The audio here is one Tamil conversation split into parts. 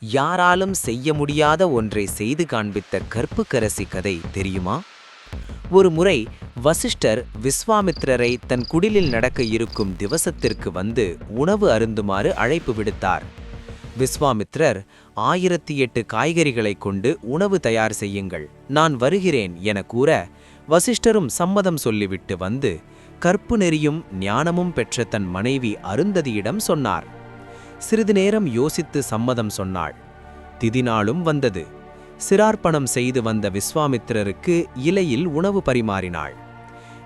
யாராலும் செய்ய முடியாத ஒன்றை செய்து காண்பித்த கற்புக்கரசி கதை தெரியுமா? ஒரு முறை வசிஷ்டர் விஸ்வாமித்திரரை தன் குடிலில் நடக்க இருக்கும் திவசத்திற்கு வந்து உணவு அருந்துமாறு அழைப்பு விடுத்தார். விஸ்வாமித்ரர் ஆயிரத்தி எட்டு காய்கறிகளைக் கொண்டு உணவு தயார் செய்யுங்கள் நான் வருகிறேன் என கூற வசிஷ்டரும் சம்மதம் சொல்லிவிட்டு வந்து கற்பு நெறியும் ஞானமும் பெற்ற தன் மனைவி அருந்ததியிடம் சொன்னார். சிறிது நேரம் யோசித்து சம்மதம் சொன்னாள். திதிநாளும் வந்தது. சிரார்ப்பணம் செய்து வந்த விஸ்வாமித்திரருக்கு இலையில் உணவு பரிமாறினாள்.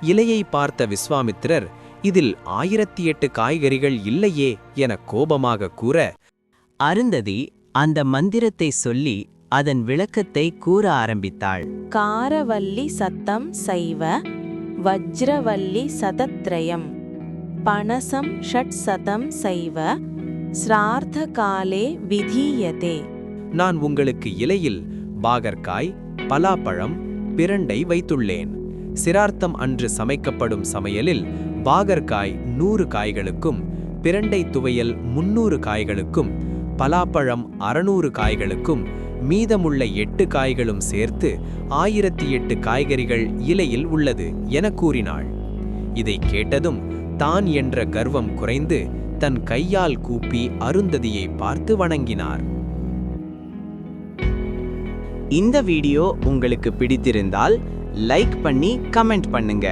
இலையை பார்த்த விஸ்வாமித்திரர் இதில் ஆயிரத்தி எட்டு காய்கறிகள் இல்லையே என கோபமாக கூற அருந்ததி அந்த மந்திரத்தை சொல்லி அதன் விளக்கத்தை கூற ஆரம்பித்தாள். காரவல்லி சத்தம் சைவ வஜ்ரவல்லி சதத்ரயம் பணசம் ஷட் சதம் சைவ ஸ்ரார்த்த காலே விதீயதே. நான் உங்களுக்கு இலையில் பாகற்காய் பலாப்பழம் பிரண்டை வைத்துள்ளேன். சிரார்த்தம் அன்று சமைக்கப்படும் சமையலில் பாகற்காய் நூறு காய்களுக்கும் பிரண்டை துவையல் முன்னூறு காய்களுக்கும் பலாப்பழம் அறநூறு காய்களுக்கும் மீதமுள்ள எட்டு காய்களும் சேர்த்து ஆயிரத்தி எட்டு காய்கறிகள் இலையில் உள்ளது என கூறினாள். இதை கேட்டதும் தான் என்ற கர்வம் குறைந்து தன் கையால் கூப்பி அருந்ததியை பார்த்து வணங்கினார். இந்த வீடியோ உங்களுக்கு பிடித்திருந்தால் லைக் பண்ணி கமெண்ட் பண்ணுங்க.